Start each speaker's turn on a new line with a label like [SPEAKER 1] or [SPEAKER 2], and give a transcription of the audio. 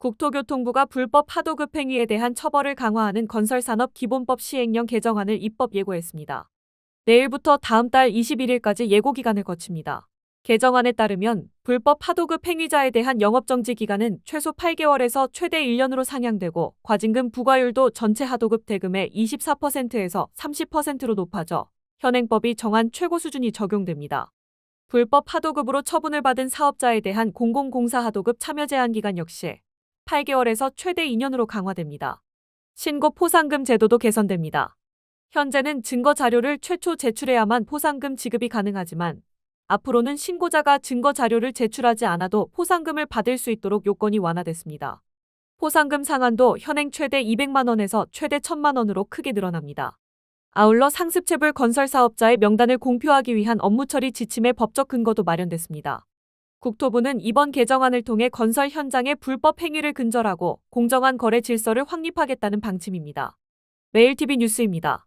[SPEAKER 1] 국토교통부가 불법 하도급 행위에 대한 처벌을 강화하는 건설산업 기본법 시행령 개정안을 입법 예고했습니다. 내일부터 다음 달 21일까지 예고 기간을 거칩니다. 개정안에 따르면 불법 하도급 행위자에 대한 영업정지 기간은 최소 8개월에서 최대 1년으로 상향되고 과징금 부과율도 전체 하도급 대금의 24%에서 30%로 높아져 현행법이 정한 최고 수준이 적용됩니다. 불법 하도급으로 처분을 받은 사업자에 대한 공공공사 하도급 참여 제한 기간 역시 8개월에서 최대 2년으로 강화됩니다. 신고 포상금 제도도 개선됩니다. 현재는 증거 자료를 최초 제출해야만 포상금 지급이 가능하지만 앞으로는 신고자가 증거 자료를 제출하지 않아도 포상금을 받을 수 있도록 요건이 완화됐습니다. 포상금 상한도 현행 최대 200만 원에서 최대 1000만 원으로 크게 늘어납니다. 아울러 상습체불 건설 사업자의 명단을 공표하기 위한 업무 처리 지침의 법적 근거도 마련됐습니다. 국토부는 이번 개정안을 통해 건설 현장의 불법 행위를 근절하고 공정한 거래 질서를 확립하겠다는 방침입니다. 매일TV 뉴스입니다.